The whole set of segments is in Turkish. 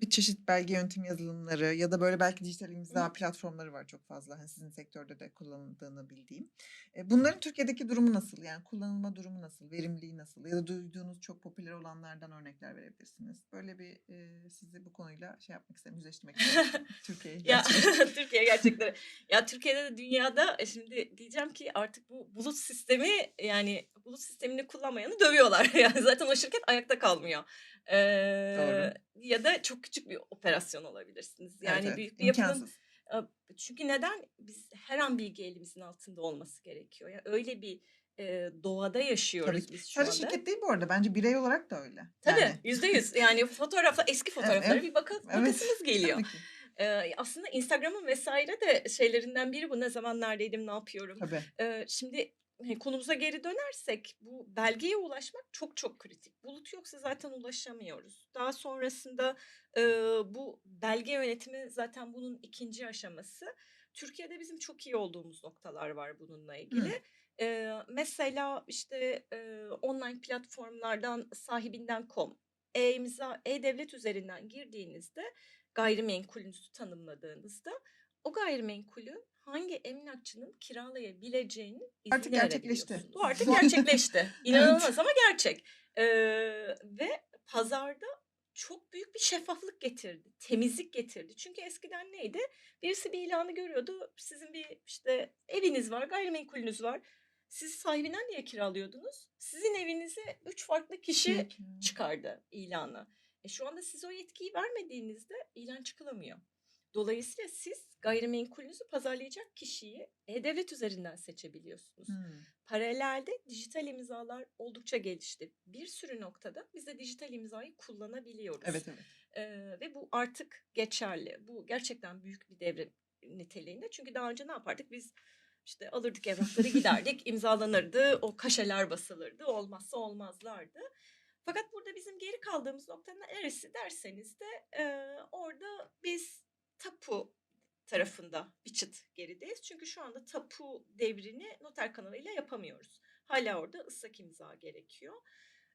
Bir çeşit belge yönetim yazılımları ya da böyle belki dijital imza platformları var çok fazla. Hani sizin sektörde de kullanıldığını bildiğim. Eee, bunların Türkiye'deki durumu nasıl? Yani kullanılma durumu nasıl? Verimliliği nasıl? Ya da duyduğunuz çok popüler olanlardan örnekler verebilirsiniz. Böyle bir, eee, sizi bu konuyla şey yapmak isterim, yüzleştirmek isterim. Türkiye Ya. Türkiye gerçekleri. Ya Türkiye'de de dünyada e, şimdi diyeceğim ki artık bu bulut sistemi yani bulut sistemini kullanmayanı dövüyorlar. Yani zaten o şirket ayakta kalmıyor. Doğru. Eee, ya da çok küçük bir operasyon olabilirsiniz. Evet, Yani evet. büyük bir yapının çünkü neden? Biz her an bilgi elimizin altında olması gerekiyor. Ya öyle bir, eee, doğada Tabii yaşıyoruz ki. biz şu Sadece anda. şirket değil bu arada. Bence birey olarak da öyle. Tabii, Yani. %100 yani fotoğrafla eski Ev fotoğraflara ev bir baka evet. bakasınız geliyor. Tabii ki. Eee, aslında Instagram'ın vs. de şeylerinden biri bu. Ne zaman neredeydim, ne yapıyorum? Tabii. Eee, şimdi, konumuza geri dönersek bu belgeye ulaşmak çok çok kritik. Bulut yoksa zaten ulaşamıyoruz. Daha sonrasında, eee, bu belge yönetimi zaten bunun 2. aşaması. Türkiye'de bizim çok iyi olduğumuz noktalar var bununla ilgili. Eee, mesela, işte, eee, online platformlardan sahibinden.com, e-imza, e-devlet üzerinden girdiğinizde gayrimenkulünüzü tanımladığınızda o gayrimenkulü hangi emlakçının kiralayabileceğinin Artık iznini gerçekleşti. Bu artık gerçekleşti. Evet. İnanılmaz ama gerçek. Eee, ve pazarda çok büyük bir şeffaflık getirdi, temizlik getirdi. Çünkü eskiden neydi? Birisi bir ilanı görüyordu. Sizin bir, işte, eviniz var, gayrimenkulünüz var. Siz sahibinden niye kiralıyordunuz? Sizin evinize 3 farklı kişi çıkardı ilanı. E, şu anda siz o yetkiyi vermediğinizde ilan çıkılamıyor. Dolayısıyla siz gayrimenkulünüzü pazarlayacak kişiyi e-devlet üzerinden seçebiliyorsunuz. Hımm. Paralelde dijital imzalar oldukça gelişti. Bir sürü noktada biz de dijital imzayı kullanabiliyoruz. Evet, evet. Eee, ve bu artık geçerli. Bu gerçekten büyük bir devrim niteliğinde. Çünkü daha önce ne yapardık? Biz, işte, alırdık evrakları giderdik, imzalanırdı, o kaşeler basılırdı, olmazsa olmazlardı. Fakat burada bizim geri kaldığımız nokta neresi derseniz de, eee, orada biz tapu tarafında bir çıt gerideyiz. Çünkü şu anda tapu devrini noter kanalıyla yapamıyoruz. Hâlâ orada ıslak imza gerekiyor.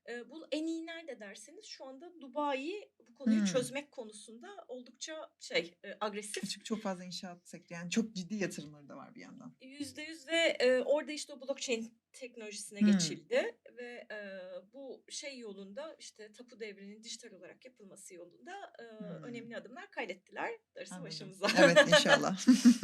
Eee, bu en iyi nerede derseniz şu anda Dubai bu konuyu Hımm. çözmek konusunda oldukça şey, eee, agresif. Çünkü çok fazla inşaat sektörü yani çok ciddi yatırımları da var bir yandan. %100 ve, eee, orada, işte, o blockchain teknolojisine Hımm. geçildi ve, eee, bu şey yolunda, işte, tapu devrinin dijital olarak yapılması yolunda, eee, Hımm. önemli adımlar kaydettiler. Darısı Anladım. başımıza. Evet, inşallah.